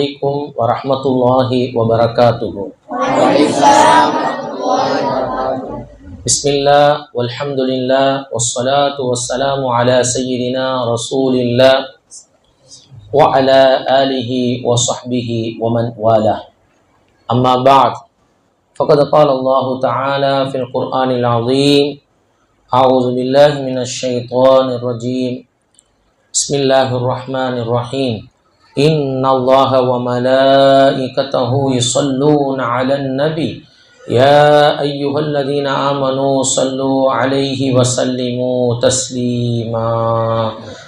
عليكم ورحمة الله وبركاته بسم الله والحمد لله والصلاة والسلام على سيدنا رسول الله وعلى آله وصحبه ومن والاه أما بعد فقد قال الله تعالى في القرآن العظيم أعوذ بالله من الشيطان الرجيم بسم الله الرحمن الرحيم إن الله وملائكته يصلون على النبي يا أيها الذين آمنوا صلوا عليه وسلموا تسليما.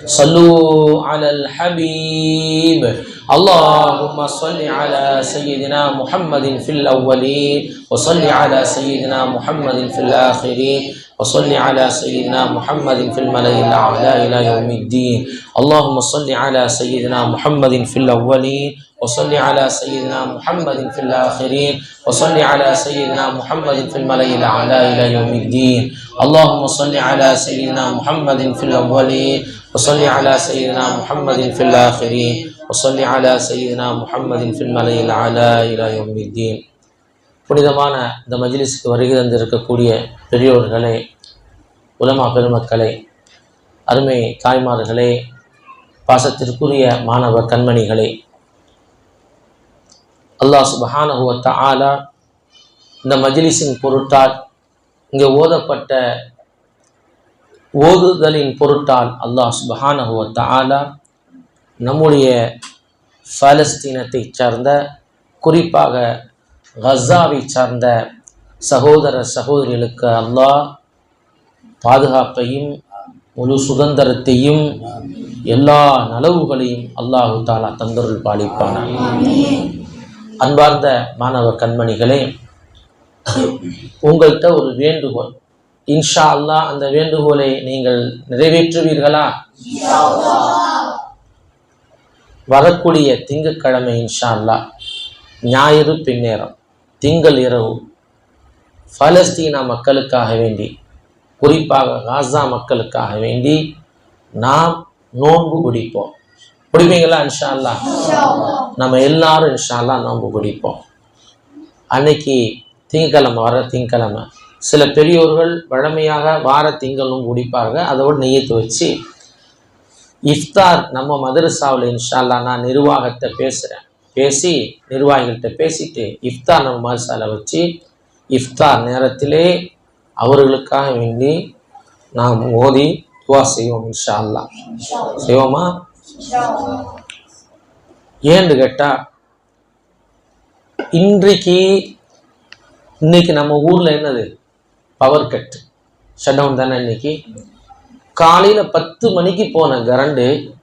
صلوا على الحبيب. اللهم صل على سيدنا محمد في الأولين وصل على سيدنا محمد في الآخرين وصل على سيدنا محمد في الملأ الأعلى إلى يوم الدين. اللهم صل على سيدنا محمد في الأولين وصل على سيدنا محمد في الآخرين وصل على سيدنا محمد في الملأ الأعلى إلى يوم الدين اللهم صل على سيدنا محمد في الأولين وصل على سيدنا محمد في الآخرين وصل على سيدنا محمد في الملأ الأعلى إلى يوم الدين புனிதமான இந்த மஜ்லிஸுக்கு வருகை தந்திருக்கக்கூடிய பெரியோர்களே உலமா பெருமக்களே அருமை தாய்மார்களே பாசத்திற்குரிய மாணவ கண்மணிகளே அல்லாஹ் சுபஹானஹுவத்த ஆலா இந்த மஜ்லிஸின் பொருட்டால் இங்கே ஓதப்பட்ட ஓதுதலின் பொருட்டால் அல்லாஹ் சுபஹானஹுவத்த ஆலா நம்முடைய பாலஸ்தீனத்தை சார்ந்த குறிப்பாக கசாவை சார்ந்த சகோதர சகோதரிகளுக்கு அல்லாஹ் பாதுகாப்பையும் முழு சுதந்திரத்தையும் எல்லா நலவுகளையும் அல்லாஹு தாலா தந்தருள் பாலிப்பான அன்பார்ந்த மாணவ கண்மணிகளே உங்கள்கிட்ட ஒரு வேண்டுகோள். இன்ஷா அல்லா அந்த வேண்டுகோளை நீங்கள் நிறைவேற்றுவீர்களா? வரக்கூடிய திங்கட்கிழமை இன்ஷா அல்லாஹ் ஞாயிறு பின்னேரம் திங்கள் இரவு பலஸ்தீனா மக்களுக்காக வேண்டி குறிப்பாக காசா மக்களுக்காக வேண்டி நாம் நோன்பு குடிப்போம். பிடிப்பீங்களா இன்ஷா அல்லாஹ் நம்ம எல்லாரும் இன்ஷால்லா நம்ம குடிப்போம் அன்னைக்கு திங்கக்கிழமை வர திங்கக்கிழமை சில பெரியோர்கள் வழமையாக வார திங்களும் குடிப்பாங்க அதோடு நெய்யத்து வச்சு இஃப்தார் நம்ம மதரசாவில் இன்ஷால்லா நான் நிர்வாகத்தை பேசுகிறேன் பேசி நிர்வாகிகள்கிட்ட பேசிட்டு இஃப்தார் நம்ம மதரசாவில் வச்சு இஃப்தார் நேரத்திலே அவர்களுக்காக வேண்டி நாம் ஓதி துவா செய்வோம் இன்ஷா அல்லா செய்வோமா? ஏன்னு கேட்டால் இன்றைக்கு இன்னைக்கு நம்ம ஊரில் என்னது? பவர் கட் ஷட் டவுன் தானே இன்னைக்கு? காலையில் பத்து மணிக்கு போன கரண்டு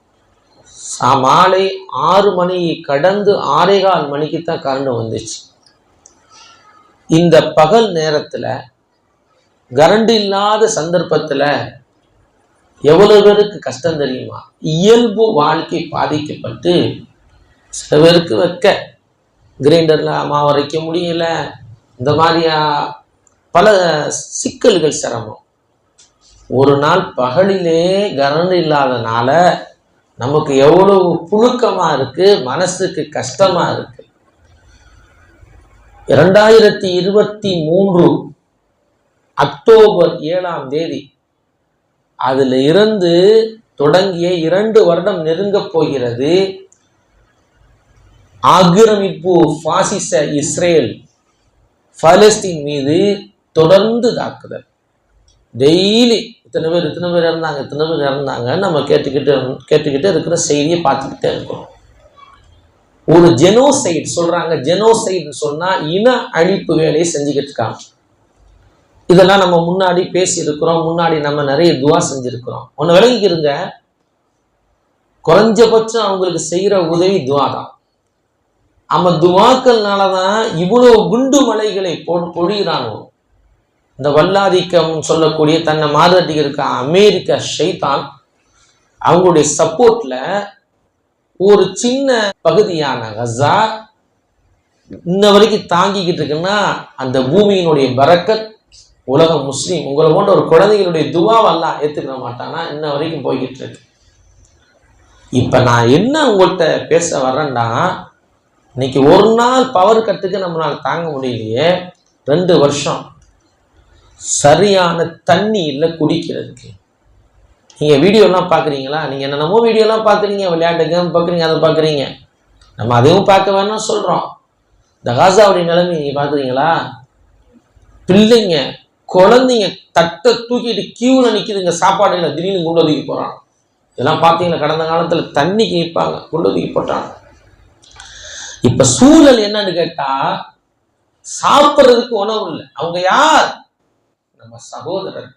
சா- மாலை ஆறு மணி கடந்து ஆறே கால் மணிக்கு தான் கரண்டு வந்துச்சு. இந்த பகல் நேரத்தில் கரண்ட் இல்லாத சந்தர்ப்பத்தில் எவ்வளவு பேருக்கு கஷ்டம் தெரியுமா? இயல்பு வாழ்க்கை பாதிக்கப்பட்டு சில பேருக்கு வைக்க. கிரைண்டரில் அம்மா வரைக்க முடியல. இந்த மாதிரியா பல சிக்கல்கள் சிரமம். ஒரு நாள் பகலிலே கரண்ட் இல்லாதனால நமக்கு எவ்வளவு புழுக்கமாக இருக்குது மனசுக்கு கஷ்டமாக இருக்குது இரண்டாயிரத்தி இருபத்தி மூன்று அக்டோபர் ஏழாம் தேதி அதில் இருந்து தொடங்கிய இரண்டு வருடம் நெருங்கப் போகிறது. ஆக்கிரமிப்பு பாசிச இஸ்ரேல் பலஸ்தீன் மீது தொடர்ந்து தாக்குதல். டெய்லி இத்தனை பேர் இத்தனை பேர் இறந்தாங்க இத்தனை பேர் இறந்தாங்க. நம்ம கேட்டுக்கிட்டு கேட்டுக்கிட்டு இருக்கிற செய்தியை பார்த்துக்கிட்டே இருக்கிறோம் ஒரு ஜெனோசைட் சொல்றாங்க. ஜெனோசைட்னு சொன்னா இன அழிப்பு வேலையை செஞ்சுக்கிட்டு இருக்காங்க. இதெல்லாம் நம்ம முன்னாடி பேசியிருக்கிறோம் முன்னாடி நம்ம நிறைய துவா செஞ்சிருக்கிறோம். ஒன்று விளங்கிக்கிருங்க. குறைஞ்சபட்சம் அவங்களுக்கு செய்யற உதவி துவா தான் நம்ம துவாக்கள்னால தான் இவ்வளவு குண்டு மலைகளை பொ பொழிகிறானோ இந்த வல்லாதிக்கம் சொல்லக்கூடிய தன்னை மாதட்டிக்கு இருக்க அமெரிக்க ஷைதான் அவங்களுடைய சப்போர்ட்ல ஒரு சின்ன பகுதியான கசா இன்ன வரைக்கும் தாங்கிக்கிட்டு இருக்குன்னா அந்த பூமியினுடைய பறக்கத் உலக முஸ்லீம் உங்களை போன்ற ஒரு குழந்தைகளுடைய துவாவெல்லாம் ஏற்றுக்கிற மாட்டானா? இன்ன வரைக்கும் போய்கிட்டு இருக்கு இப்போ நான் என்ன உங்கள்கிட்ட பேச வர்றேன்னா இன்னைக்கு ஒரு நாள் பவர் கட்டுக்கு நம்மளால் தாங்க முடியலையே ரெண்டு வருஷம் சரியான தண்ணி இல்லை குடிக்கிறதுக்கு. நீங்கள் வீடியோலாம் பார்க்குறீங்களா நீங்கள் என்னென்னமோ வீடியோலாம் பார்க்குறீங்க விளையாட்டு கேம் பார்க்குறீங்க அதை பார்க்குறீங்க நம்ம அதையும் பார்க்க வேணாம் சொல்கிறோம் இந்த காசாவுடைய நிலைமை நீங்கள் பார்க்குறீங்களா பிள்ளைங்க குழந்தைங்க தட்டை தூக்கிட்டு கியூவில் நிற்கிதுங்க சாப்பாடு இல்லை திடீர்னு கொண்டு ஒதுக்கி போகிறான் இதெல்லாம் பார்த்தீங்கன்னா கடந்த காலத்தில் தண்ணிக்கு நிற்பாங்க கொண்டு ஒதுக்கி போட்டாங்க. இப்போ சூழல் என்னன்னு கேட்டால் சாப்பிட்றதுக்கு உணவு இல்லை. அவங்க யார்? நம்ம சகோதரர்கள்.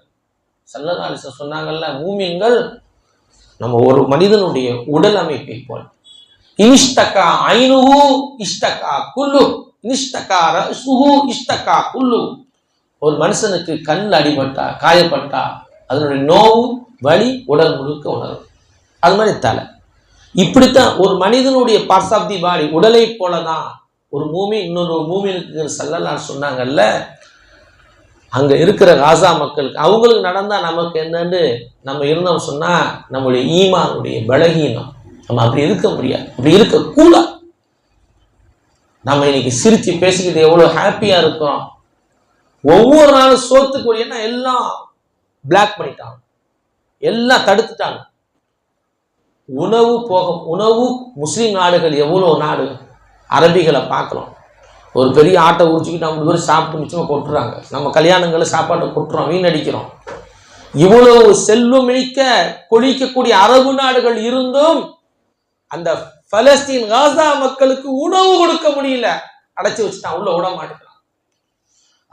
சல்லதாலிச சொன்னாங்கல்ல ஊமியங்கள் நம்ம ஒரு மனிதனுடைய உடல் அமைப்பை போல். இனிஷ்டக்கா ஐனுஹு இஷ்டக்கா குல்லு. இனிஷ்டகா ரசுஹு இஷ்டக்கா குல்லு. ஒரு மனுஷனுக்கு கண் அடிபட்டா காயப்பட்டா அதனுடைய நோவும் வலி உடல் முழுக்க உணரும். அது மாதிரி தலை. இப்படித்தான் ஒரு மனிதனுடைய பார்ட்ஸ் ஆஃப் தி பாடி உடலை போல தான் ஒரு மூமி இன்னொரு மூமினுக்கு சல்லலான்னு சொன்னாங்கல்ல அங்கே இருக்கிற காசா மக்களுக்கு அவங்களுக்கு நடந்தால் நமக்கு என்னன்னு நம்ம இருந்தோம் சொன்னால் நம்மளுடைய ஈமானுடைய பலகீனம். நம்ம அப்படி இருக்க முடியாது. அப்படி இருக்கக்கூடாது. நம்ம இன்னைக்கு சிரித்து பேசிக்கிட்டு எவ்வளோ ஹாப்பியாக இருக்கிறோம் ஒவ்வொரு நாளும் சோத்துக்குரிய எல்லாம் பிளாக் பண்ணிட்டாங்க. எல்லாம் தடுத்துட்டாங்க. உணவு போக உணவு முஸ்லீம் நாடுகள் எவ்வளோ நாடு? அரபிகளை பார்க்குறோம். ஒரு பெரிய ஆட்டை உரிச்சுக்கிட்டு ஐம்பது பேர் சாப்பிட்டு மிச்சமாக கொட்டுறாங்க. நம்ம கல்யாணங்களை சாப்பாட்டை கொட்டுறோம் வீணடிக்கிறோம் இவ்வளவு செல்வம் மிக்க கொழிக்கக்கூடிய அரபு நாடுகள் இருந்தும் அந்த பலஸ்தீன் காசா மக்களுக்கு உணவு கொடுக்க முடியல. அடைச்சி வச்சுட்டான் உள்ள விட மாட்டேன்.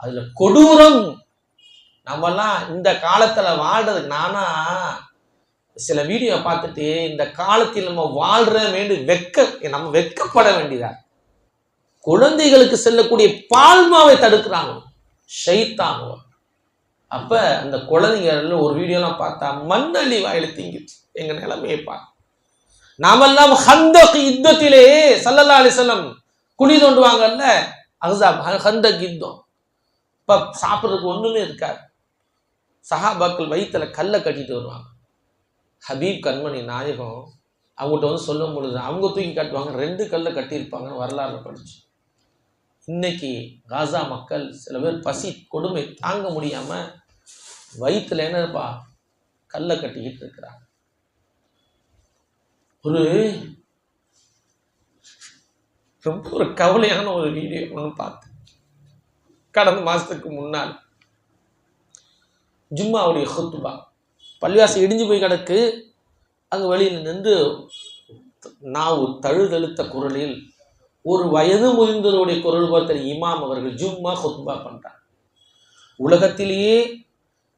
அதுல கொடூரம். நம்மெல்லாம் இந்த காலத்துல வாழ்றதுக்கு நானா சில வீடியோ பார்த்துட்டு இந்த காலத்தில் நம்ம வாழ்றமேண்டு வெக்க நம்ம வெக்கப்பட வேண்டியதா? குழந்தைகளுக்கு செல்லக்கூடிய பால்மாவை தடுக்கிறாங்க. ஷைத்தாங்க அப்ப அந்த குழந்தைகள் ஒரு வீடியோலாம் பார்த்தா மண்ணள்ளி வாயில திங்கிச்சு எங்க நிலைமையை பார்க்க நாமெல்லாம் ஹந்தக் யுத்தத்திலே சல்லல்லா அலிசல்லம் குழி தோண்டுவாங்கல்ல அஹ்ஸாப் ஹந்தக் யுத்தம். இப்போ சாப்பிட்றதுக்கு ஒன்றுமே இருக்காது. சஹாபாக்கள் வயிற்றுல கல்லை கட்டிட்டு வருவாங்க. ஹபீப் கண்மணி நாயகம் அவங்ககிட்ட வந்து சொல்லும் பொழுது அவங்க தூக்கி கட்டுவாங்க ரெண்டு கல்லை கட்டியிருப்பாங்கன்னு வரலாறு படிச்சு. இன்னைக்கு காசா மக்கள் சில பேர் பசி கொடுமை தாங்க முடியாமல் வயிற்றுல என்னப்பா கல்லை கட்டிக்கிட்டு இருக்கிறாங்க. ஒரு ரொம்ப ஒரு கவலையான ஒரு வீடியோ ஒன்று பார்த்தேன் கடந்த மாதத்துக்கு முன்னால் ஜும்மாவுடைய ஹுத்துபா பள்ளிவாசி இடிஞ்சு போய் கிடக்கு. அங்கே வெளியில் நின்று நாவு தழுதழுத்த குரலில் ஒரு வயது முதிர்ந்தவருடைய குரல் பார்த்தல் இமாம் அவர்கள் ஜும்மா ஹுத்பா பண்ணுறாங்க உலகத்திலேயே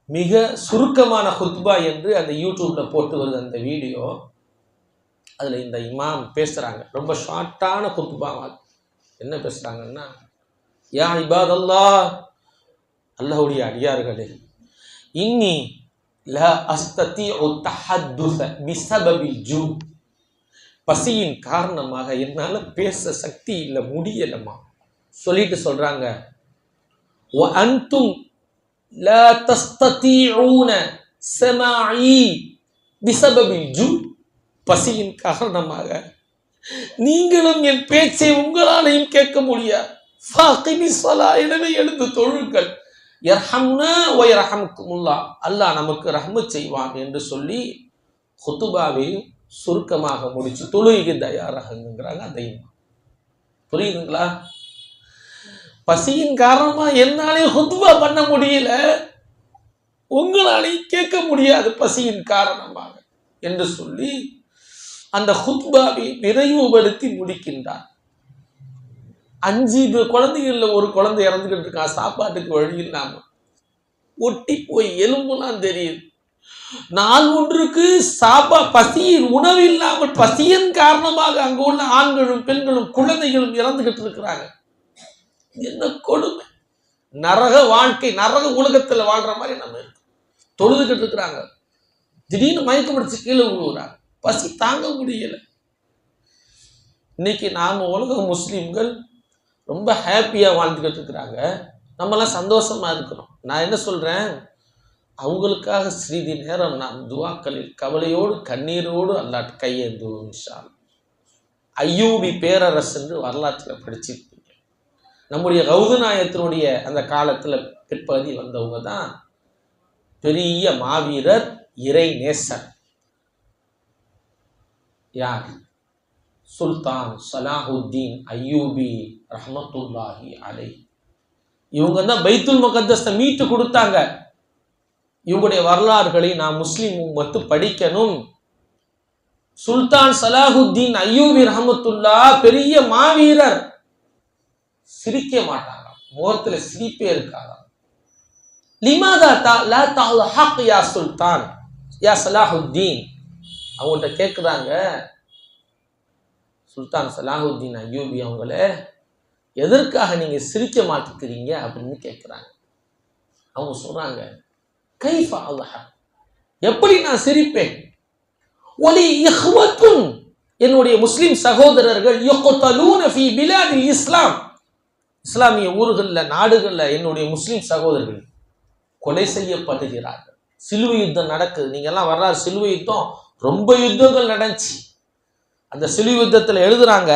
மிக சுருக்கமான ஹுத்பா என்று அந்த யூடியூப்பில் போட்டு வருது அந்த வீடியோ. அதில் இந்த இமாம் பேசுகிறாங்க ரொம்ப ஷார்ட்டான ஹுத்பா என்ன பேசுகிறாங்கன்னா யா இபாதல்லா அல்லாஹ்வுடைய அடியார்களே இன்னி ல அஸ்ததி பிசபபில் ஜூ. பசியின் காரணமாக என்னால் பேச சக்தி இல்லை முடியலம்மா. சொல்லிட்டு சொல்றாங்க அன்தும் ல தஸ்ததீஊன சமாஇ பிசபபில் ஜூ. பசியின் காரணமாக நீங்களும் என் பேச்சை உங்களாலையும் கேட்க முடியாது. எனவே எழுந்து தொழுங்கள். யர்ஹம்னா வ யர்ஹம்குமுல்லா அல்லாஹ் நமக்கு ரஹ்மத் செய்வான் என்று சொல்லி ஹுத்துபாவை சுருக்கமாக முடிச்சு தொழுகை தயாராகுங்கிறாங்க அந்த புரியுதுங்களா? பசியின் காரணமா என்னாலே ஹுத்துபா பண்ண முடியல. உங்களாலையும் கேட்க முடியாது பசியின் காரணமாக என்று சொல்லி அந்த ஹுத்பாவை நிறைவுபடுத்தி முடிக்கின்றார். அஞ்சு குழந்தைகளில் ஒரு குழந்தை இறந்துகிட்டு இருக்கான் சாப்பாட்டுக்கு வழி இல்லாமல் ஒட்டி போய் எலும்புலாம் தெரியுது. நாள் ஒன்றுக்கு சாப்பா பசியின் உணவு இல்லாமல் பசியின் காரணமாக அங்கு உள்ள ஆண்களும் பெண்களும் குழந்தைகளும் இறந்துகிட்டு இருக்கிறாங்க. என்ன கொடுமை? நரக வாழ்க்கை நரக உலகத்தில் வாழ்ற மாதிரி நம்ம இருக்கோம் தொழுதுகிட்டு இருக்கிறாங்க. திடீர்னு மயக்கம் பிடிச்சு கீழே விழுகிறாங்க பசி தாங்க முடியல. இன்னைக்கு நாம உலக முஸ்லீம்கள் ரொம்ப ஹாப்பியாக வாழ்ந்துக்கிட்டு இருக்கிறாங்க. நம்மலாம் சந்தோஷமாக இருக்கிறோம். நான் என்ன சொல்கிறேன் அவங்களுக்காக சிறிது நேரம் நான் துவாக்களில் கவலையோடு கண்ணீரோடு அல்லாட்டு கையேந்துவோம் இன்ஷா ஐயூபி பேரரசு என்று வரலாற்றில் படிச்சிருப்பீங்க. நம்முடைய கௌதநாயத்தினுடைய அந்த காலத்தில் பிற்பகுதி வந்தவங்க தான் பெரிய மாவீரர் இறை நேசர் யார்? சுல்தான் சலாஹுத்தீன் ஐயூபி ரஹமத்துல்லாஹி அலை. இவங்க தான் பைத்துல் முகத்தஸ்தை மீட்டு கொடுத்தாங்க. இவங்களுடைய வரலாறுகளை நான் முஸ்லீம் உம்மத்து படிக்கணும். சுல்தான் சலாஹுத்தீன் ஐயூபி ரஹமத்துல்லா பெரிய மாவீரர். சிரிக்க மாட்டாங்க முகத்துல சிரிப்பே இருக்காங்க லிமாதா தா லா தால் ஹக் யா சுல்தான் யா சலாஹுத்தீன்? அவங்கள்ட்ட கேட்குறாங்க சுல்தான் சலாஹுத்தீன் ஐயூபி அவங்கள எதற்காக நீங்கள் சிரிக்க மாட்டேங்கிறீங்க அப்படின்னு கேட்குறாங்க அவங்க சொல்கிறாங்க கைஃபா அல்லாஹ் எப்படி நான் சிரிப்பேன்? ஒலி இஹ்வத்துன். என்னுடைய முஸ்லிம் சகோதரர்கள் இஸ்லாம். இஸ்லாமிய ஊர்களில் நாடுகளில் என்னுடைய முஸ்லிம் சகோதரர்கள் கொலை செய்யப்படுகிறார்கள். சிலுவை யுத்தம் நடக்குது. நீங்கள்லாம் வரலாறு சிலுவை யுத்தம் ரொம்ப யுத்தங்கள் நடந்துச்சு. அந்த சிலுவை யுத்தத்தில் எழுதுறாங்க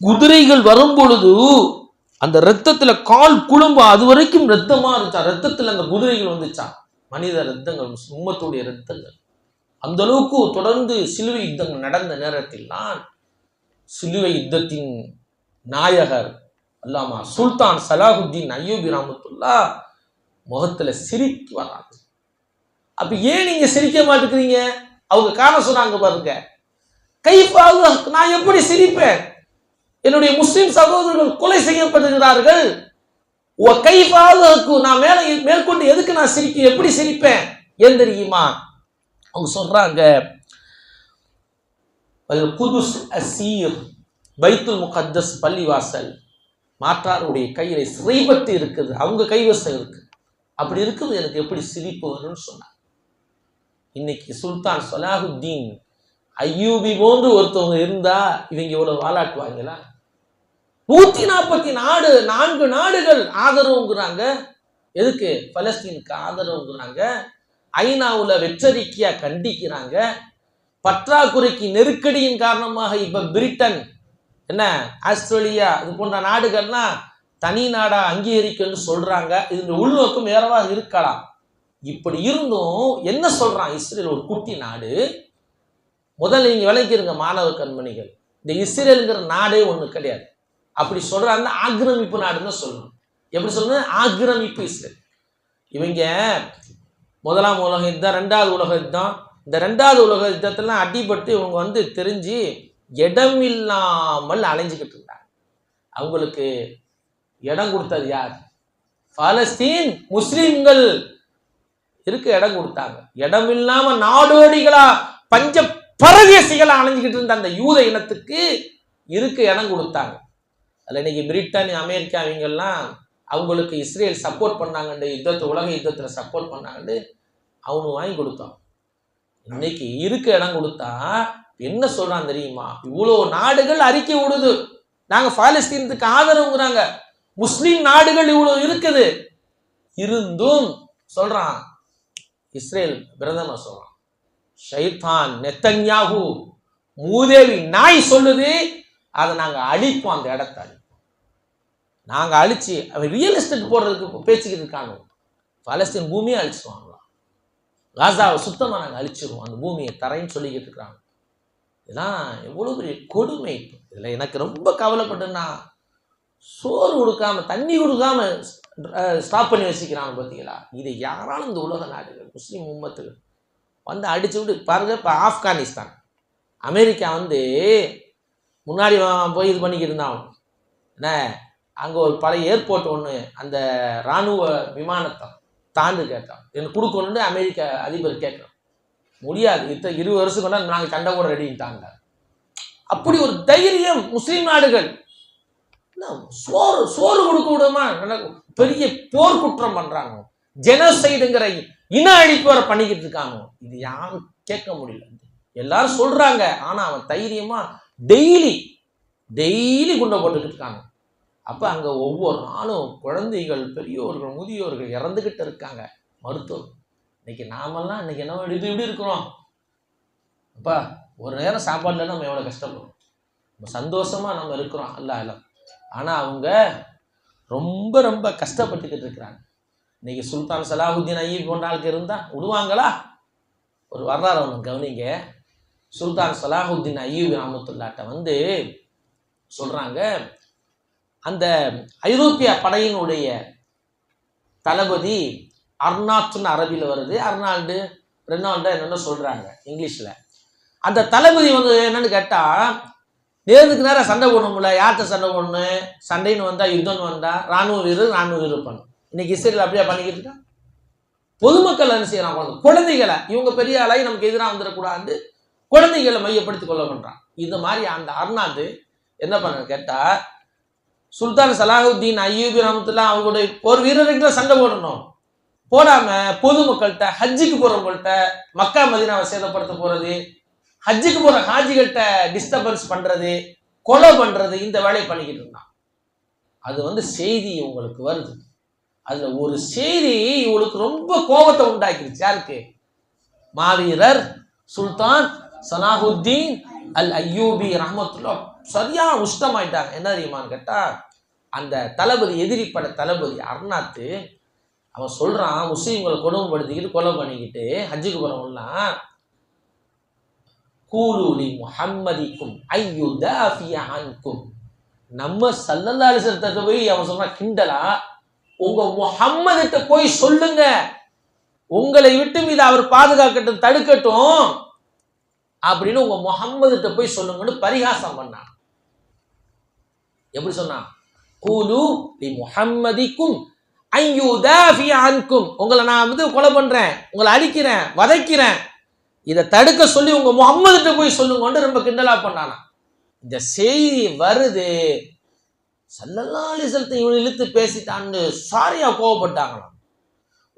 குதிரைகள் வரும் பொழுது அந்த ரத்தத்துல கால் குழும்பு அது வரைக்கும் ரத்தமா இருந்துச்சா? ரத்தத்துல அந்த குதிரைகள் வந்துச்சான் மனித ரத்தங்கள் உம்மத்துடைய ரத்தங்கள் அந்த அளவுக்கு தொடர்ந்து சிலுவை யுத்தங்கள் நடந்த நேரத்தில் தான் சிலுவை யுத்தத்தின் நாயகர் அல்லாமா சுல்தான் சலாஹுத்தீன் ஐயூபி ராமத்துல்லா முகத்துல சிரிக்கு வராங்க. அப்ப ஏன் நீங்க சிரிக்க மாட்டேங்கிறீங்க? அவங்க காரணம் சொன்னாங்க பாருங்க. கைப்பாக நான் எப்படி சிரிப்பேன்? என்னுடைய முஸ்லிம் சகோதரர்கள் கொலை செய்யப்படுகிறார்கள் ஓ கைப்பாக நான் மேல மேற்கொண்டு எதுக்கு நான் சிரிக்க எப்படி சிரிப்பேன்? ஏன் தெரியுமா? அவங்க சொல்றாங்க குதுஸ் அசீர் பைத்துல் முகத்தஸ் பள்ளிவாசல் மாற்றாருடைய கையில சிறைபட்டு இருக்குது அவங்க கைவசம் இருக்கு. அப்படி இருக்குது எனக்கு எப்படி சிரிப்பு வரும்னு சொன்னார் இன்னைக்கு சுல்தான் சலாஹுத்தீன் ஐயூபி போன்று ஒருத்தவங்க இருந்தா இவங்க இவ்வளவு வாலாட்டுவாங்களா? நூத்தி நாற்பத்தி நாடு நான்கு நாடுகள் ஆதரவுங்கிறாங்க. எதுக்கு? பலஸ்தீனுக்கு ஆதரவுங்கிறாங்க. ஐநாவுல வெற்றறிக்கையா கண்டிக்கிறாங்க. பற்றாக்குறைக்கு நெருக்கடியின் காரணமாக இப்ப பிரிட்டன் என்ன? ஆஸ்திரேலியா இது போன்ற நாடுகள்னா தனி நாடா அங்கீகரிக்கணும்னு சொல்றாங்க. இது உள்நோக்கம் வேறவா இருக்கலாம். இப்படி இருந்தும் என்ன சொல்றான்? இஸ்ரேல் ஒரு குட்டி நாடு. முதல்ல நீங்கள் விளக்கிருங்க மாணவ கண்மணிகள். இந்த இஸ்ரேலுங்கிற நாடே ஒன்று கிடையாது. அப்படி சொல்றாங்க ஆக்கிரமிப்பு நாடுன்னு சொல்லணும். எப்படி சொல்லணும்? ஆக்கிரமிப்பு இஸ்ரேல். இவங்க முதலாம் உலக யுத்தம் ரெண்டாவது உலக யுத்தம். இந்த ரெண்டாவது உலக யுத்தத்தெல்லாம் அடிபட்டு இவங்க வந்து தெரிஞ்சு இடம் இல்லாமல் அலைஞ்சுக்கிட்டு இருந்தாங்க. அவங்களுக்கு இடம் கொடுத்தது யார்? பாலஸ்தீன் முஸ்லிம்கள். இருக்க இடம் கொடுத்தாங்க. இடம் இல்லாம நாடோடிகளா பஞ்ச பரதேசிகளா அலைஞ்சுக்கிட்டு இருந்த அந்த யூத இனத்துக்கு இருக்க இடம் கொடுத்தாங்க. அதில் இன்னைக்கு பிரிட்டன் அமெரிக்கா இவங்கெல்லாம் அவங்களுக்கு இஸ்ரேல் சப்போர்ட் பண்ணாங்கண்டு யுத்தத்தை உலக யுத்தத்தில் சப்போர்ட் பண்ணாங்கன்னு அவனு வாங்கி கொடுத்தான் இன்னைக்கு இருக்க இடம் கொடுத்தா என்ன சொல்றான் தெரியுமா? இவ்வளோ நாடுகள் அறிக்கை விடுது. நாங்கள் பாலஸ்தீனத்துக்கு ஆதரவுங்கிறாங்க. முஸ்லீம் நாடுகள் இவ்வளோ இருக்குது. இருந்தும் சொல்றான் இஸ்ரேல் பிரதமர் சொல்றான். ஷைத்தான் நெத்தன்யாகு மூதேவி நாய் சொல்லுது அதை நாங்கள் அழிப்போம் அந்த இடத்த. நாங்கள் அழிச்சு அவன் ரியல் எஸ்டேட் போடுறதுக்கு பேச்சுக்கிட்டு இருக்காங்க. பலஸ்தீன் பூமியை அழிச்சிருவாங்களாம் காசாவை சுத்தமாக நாங்கள் அழிச்சிருவோம். அந்த பூமியை தரைன்னு சொல்லிக்கிட்டு இருக்கிறாங்க இதெல்லாம் எவ்வளோ பெரிய கொடுமை. இதில் எனக்கு ரொம்ப கவலைப்பட்டுன்னா சோறு கொடுக்காம தண்ணி கொடுக்காம ஸ்டாப் பண்ணி வச்சுக்கிறாங்க பார்த்தீங்களா? இதை யாராலும் இந்த உலக நாடுகள் முஸ்லீம் உம்மத்துகள் வந்து அடிச்சு விட்டு பாருங்க இப்போ ஆப்கானிஸ்தான். அமெரிக்கா வந்து முன்னாடி போய் இது பண்ணிக்கிட்டு இருந்தான். என்ன? அங்கே ஒரு பழைய ஏர்போர்ட் ஒன்று அந்த இராணுவ விமானத்தை தாண்டு கேட்டான். எனக்கு கொடுக்கணும்னு அமெரிக்க அதிபர் கேட்குறான். முடியாது இத்த இருபது வருஷம் கொண்டா நாங்கள் சண்டை கூட ரெடிட்டாங்க அப்படி ஒரு தைரியம் முஸ்லீம் நாடுகள். என்ன, சோறு சோறு கொடுக்க விடுமா பெரிய போர்க்குற்றம் பண்ணுறாங்க ஜெனசைடுங்கிற இன அழிப்பு பண்ணிக்கிட்டு இருக்காங்க. இது யாரும் கேட்க முடியல. எல்லாரும் சொல்றாங்க. ஆனா அவன் தைரியமா டெய்லி டெய்லி குண்டை போட்டுக்கிட்டு இருக்காங்க. அப்ப அங்க ஒவ்வொரு நாளும் குழந்தைகள் பெரியோர்கள் முதியோர்கள் இறந்துகிட்டு இருக்காங்க. மருத்துவம் இன்னைக்கு நாமெல்லாம் இன்னைக்கு என்ன இப்படி இப்படி இருக்கிறோம். அப்பா ஒரு நேரம் சாப்பாடுல நம்ம எவ்வளவு கஷ்டப்படுறோம்? நம்ம சந்தோஷமா நம்ம இருக்கிறோம். அல்ல அல்ல ஆனா அவங்க ரொம்ப ரொம்ப கஷ்டப்பட்டுக்கிட்டு இருக்கிறாங்க. இன்னைக்கு சுல்தான் சலாஹுத்தீன் ஐயப் போன்ற ஆளுக்கு இருந்தால் விடுவாங்களா ஒரு வரலாறு ஒன்று கவனிங்க. சுல்தான் சலாஹுத்தீன் ஐயூப் அமத்துல்லாட்ட வந்து சொல்கிறாங்க அந்த ஐரோப்பிய படையினுடைய தளபதி அர்னாட்னு அரபியில் வருது. அர்னால்டு ரெனால்டு என்னென்ன சொல்கிறாங்க இங்கிலீஷில். அந்த தளபதி வந்து என்னன்னு கேட்டால் நேருக்கு நேரம் சண்டை போடணும்ல யார்கிட்ட சண்டை போடணும்? சண்டைன்னு வந்தால் யுத்தம்னு வந்தால் ராணுவ வீரர் ராணுவ வீரர் பண்ணும் இன்னைக்கு இஸ்ரேல் அப்படியே பண்ணிக்கிட்டு இருக்கா? பொதுமக்கள் என்ன செய்யறாங்க? குழந்தைகளை இவங்க பெரிய ஆளாகி நமக்கு எதிராக வந்துடக்கூடாது. குழந்தைகளை மையப்படுத்தி கொள்ள பண்றான். இது மாதிரி அந்த அர்னாத் என்ன பண்ண கேட்டா சுல்தான் சலாஹுத்தீன் ஐயூபி ரஹமத்துல்லா அவங்களுடைய ஒரு வீரர்கிட்ட சண்டை போடணும். போடாம பொதுமக்கள்கிட்ட ஹஜ்ஜுக்கு போறவங்கள்ட்ட மக்கா மதினாவை சேதப்படுத்த போறது ஹஜ்ஜுக்கு போற ஹாஜிகள்கிட்ட டிஸ்டர்பன்ஸ் பண்றது கொலை பண்றது இந்த வேலையை பண்ணிக்கிட்டு இருந்தான். அது வந்து செய்தி உங்களுக்கு வருது. அதுல ஒரு செய்தி இவளுக்கு ரொம்ப கோபத்தை உண்டாக்கிருச்சு. யாருக்கு? மாவீரர் சுல்தான் சலாஹுத்தீன் அல் ஐயூபி ரஹமத்துல்லா. சரியா உஷ்டமாயிட்டாங்க என்ன தெரியுமான்னு கேட்டா அந்த தளபதி எதிரி பட தளபதி அர்நாத்து அவன் சொல்றான் முஸ்லீம்களை கொடுமைப்படுத்திக்கிட்டு கொலை பண்ணிக்கிட்டு ஹஜ்ஜுக்கு போறவங்கலாம் கூலூலி முஹம்மதிக்கும் ஐயுதாஃபிய அன்கும். நம்ம சல்லல்லாலிசத்தை போய் அவன் சொன்னா கிண்டலா? உங்க முகம்மதிட்ட போய் சொல்லுங்க. உங்களை விட்டு மீது அவர் பாதுகாக்கட்டும் தடுக்கட்டும் அப்படின்னு உங்க முகம்மதுகிட்ட போய் சொல்லுங்கன்னு பரிகாசம் பண்ணான். எப்படி சொன்னான்? கூலு லி முஹம்மதிக்கும் ஐயூதாஃபியான்கும் உங்களை நான் வந்து கொலை பண்றேன் உங்களை அடிக்கிறேன் வதைக்கிறேன். இதை தடுக்க சொல்லி உங்க முகம்மதுகிட்ட போய் சொல்லுங்கன்னு ரொம்ப கிண்டலா பண்ணானா இந்த செய்தி வருது. சல்லல்லா அலிசலத்தை இவன் இழுத்து பேசிட்டான்னு சாரியா கோவப்பட்டாங்களாம்.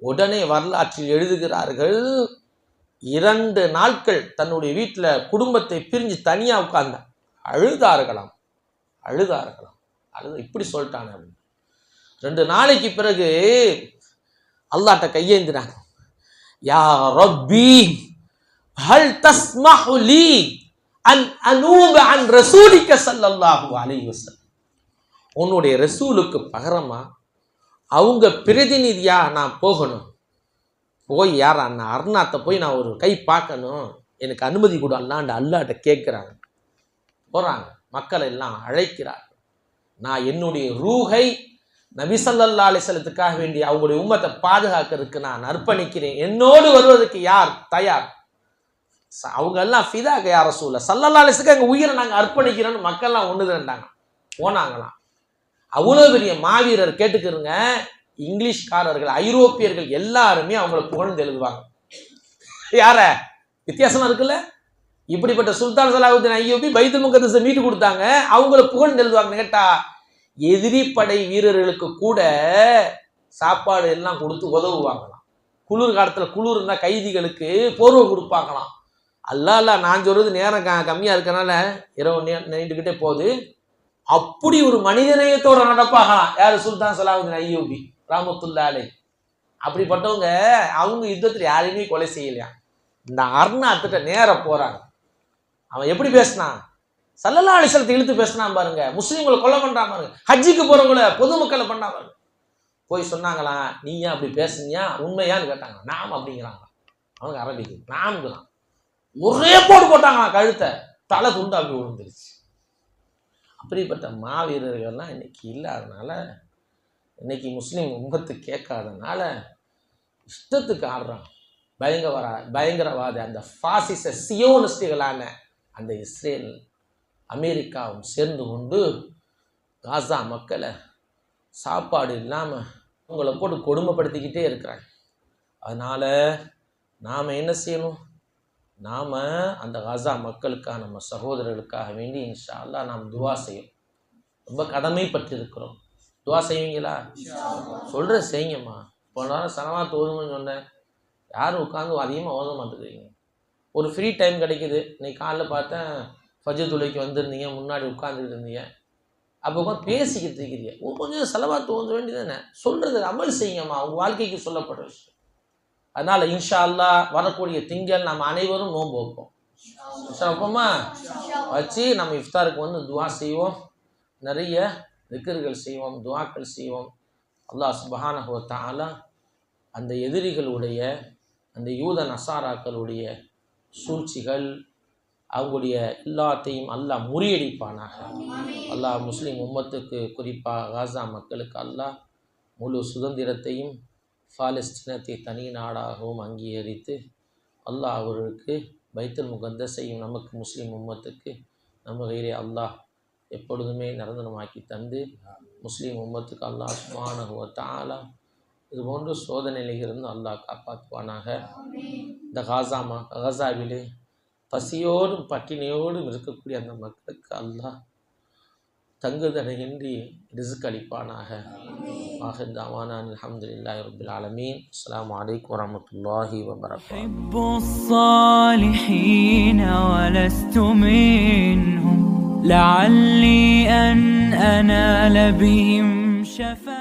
உடனே வரலாற்றில் எழுதுகிறார்கள் இரண்டு நாட்கள் தன்னுடைய வீட்டில் குடும்பத்தை பிரிஞ்சு தனியாக உட்கார்ந்த அழுதார்களாம். அழுதார்களாம். அழுது இப்படி சொல்லிட்டாங்க அப்படின்னு. ரெண்டு நாளைக்கு பிறகு அல்லாட்ட கையேந்தினாங்க. யா ரப்பி ஹல் தஸ்மஹு லீ அன் அனூப அன் ரசூலிக்க சல்லல்லாஹு அலைஹி வஸல்லம். உன்னுடைய ரசூலுக்கு பகரமா அவங்க பிரதிநிதியாக நான் போகணும். போய் யார் அண்ணா அருணாத்தை போய் நான் ஒரு கை பார்க்கணும். எனக்கு அனுமதி கொடு அல்லாண்டு அல்லாட்ட கேட்குறாங்க போகிறாங்க மக்கள் எல்லாம் அழைக்கிறார் நான் என்னுடைய ரூஹை நபிசல்லா அலிசலத்துக்காக வேண்டி அவங்களுடைய உம்மத்தை பாதுகாக்கிறதுக்கு நான் அர்ப்பணிக்கிறேன். என்னோடு வருவதற்கு யார்? தயார். அவங்க எல்லாம் ஃபிதாக யார சூழல சல்லல்லா அலிசுக்கு எங்கள் உயிரை நாங்கள் அர்ப்பணிக்கிறோன்னு மக்கள்லாம் ஒன்று திரண்டாங்க போனாங்களாம். அவ்வளோ பெரிய மாவீரர் கேட்டுக்கிறங்க இங்கிலீஷ்காரர்கள் ஐரோப்பியர்கள் எல்லாருமே அவங்கள புகழ்ந்து எழுதுவாங்க. யார? வித்தியாசமா இருக்குல்ல? இப்படிப்பட்ட சுல்தான் சலாவுத்தீன் ஐயோபி பைத்துல் முகத்தை மீட்டு கொடுத்தாங்க. அவங்கள புகழ்ந்து எழுதுவாங்க கேட்டா எதிரி படை வீரர்களுக்கு கூட சாப்பாடு எல்லாம் கொடுத்து உதவுவாங்களாம். குளிர் காலத்தில் குளிர் இருந்தால் கைதிகளுக்கு போர்வை கொடுப்பாங்களாம். அல்ல அல்ல நான் சொல்றது நேரம் க- கம்மியாக இருக்கனால இரவு நே- நீண்டுக்கிட்டே போகுது. அப்படி ஒரு மனிதநேயத்தோட நடப்பாகலாம். யாரு? சுல்தான் சலாவுதீன் ஐயூபி ராமத்துல்லாலே அப்படிப்பட்டவங்க அவங்க யுத்தத்தில் யாரையுமே கொலை செய்யலையா? இந்த அர்ணாத்திட்ட நேர போறாங்க. அவன் எப்படி பேசினான்? சல்லல்லா அலிசலத்தை இழுத்து பேசினான் பாருங்க. முஸ்லீம்களை கொலை பண்றான் பாருங்க. ஹஜ்ஜிக்கு போறவங்கள பொதுமக்களை பண்ணா பாருங்க. போய் சொன்னாங்களாம் நீ ஏன் அப்படி பேசுனியா? உண்மையான்னு கேட்டாங்க நாம் அப்படிங்கிறாங்க அவங்க அரபிக்கு நாம்ங்கிறான் ஒரே போடு போட்டாங்களாம் கழுத்தை. தலை துண்டு அப்படி விழுந்துருச்சு அப்படிப்பட்ட மாவீரர்கள்லாம் இன்றைக்கி இல்லாதனால இன்னைக்கு முஸ்லீம் முகத்து கேட்காதனால இஷ்டத்துக்கு ஆடுறான் பயங்கர பயங்கரவாத அந்த ஃபாசிச சியோனிஸ்டுகளான அந்த இஸ்ரேல் அமெரிக்காவும் சேர்ந்து கொண்டு காசா மக்களை சாப்பாடு இல்லாமல் உங்களை போட்டு கொடுமைப்படுத்திக்கிட்டே இருக்கிறாங்க. அதனால் நாம் என்ன செய்யணும்? நாம் அந்த காசா மக்களுக்காக நம்ம சகோதரர்களுக்காக வேண்டி இன்ஷா நாம் துவா செய்யணும். ரொம்ப கடமைப்பட்டு இருக்கிறோம் துவா செய்வீங்களா? சொல்கிற செய்யுங்கம்மா. போன வாரம் சனவா தோதுமன்னு சொன்னேன். யாரும் உட்காந்து அதிகமாக ஓத மாட்டேங்கிறீங்க. ஒரு ஃப்ரீ டைம் கிடைக்குது. இன்னைக்கு காலைல பார்த்தேன் ஃபஜு துளைக்கு வந்திருந்தீங்க முன்னாடி உட்காந்துக்கிட்டு இருந்தீங்க. அப்போ பேசிக்கிட்டு இருக்கிறீங்க. கொஞ்சம் செலவாக தோன்ற வேண்டியதானே சொல்கிறது அமல் செய்யுங்கம்மா. உங்கள் வாழ்க்கைக்கு சொல்லப்படுற விஷயம். அதனால் இன்ஷா அல்லாஹ் வரக்கூடிய திங்கள் நம்ம அனைவரும் நோன்பு வைப்போம். வைப்போமா? வச்சு நம்ம இஃப்தாருக்கு வந்து துவா செய்வோம். நிறைய திக்கர்கள் செய்வோம் துவாக்கள் செய்வோம். அல்லாஹ் சுபஹானஹு அந்த எதிரிகளுடைய அந்த யூத நசாராக்களுடைய சூழ்ச்சிகள் அவங்களுடைய எல்லாத்தையும் அல்லாஹ் முறியடிப்பானாக. அல்லாஹ் முஸ்லீம் உம்மத்துக்கு குறிப்பாக காசா மக்களுக்கு அல்லாஹ் முழு சுதந்திரத்தையும் பாலஸ்தீனத்தை தனி நாடாகவும் அங்கீகரித்து அல்லாஹ் அவர்களுக்கு வைத்தல் முகந்த செய்யும் நமக்கு முஸ்லீம் உம்மத்துக்கு நம்ம கையிலே அல்லாஹ் எப்பொழுதுமே நிரந்தரமாக்கி தந்து முஸ்லீம் உம்மத்துக்கு அல்லாஹ் சுமானகுவ தாலா இது போன்ற சோதனையிலிருந்து அல்லாஹ் காப்பாற்றுவானாக. இந்த காசாமா காசாவிலே பசியோடும் பட்டினியோடும் இருக்கக்கூடிய அந்த மக்களுக்கு அல்லாஹ் தங்குதடையின்றி ரிசுக் அளிப்பானாக ஆஹிர் தாவானான் அல்ஹம்துலில்லாஹி ரப்பில் ஆலமீன் அஸ்ஸலாமு அலைக்கும் வரஹ்மத்துல்லாஹி வபரகாத்துஹு أحب الصالحين ولست منهم لعلي أن أنال بهم شفاعة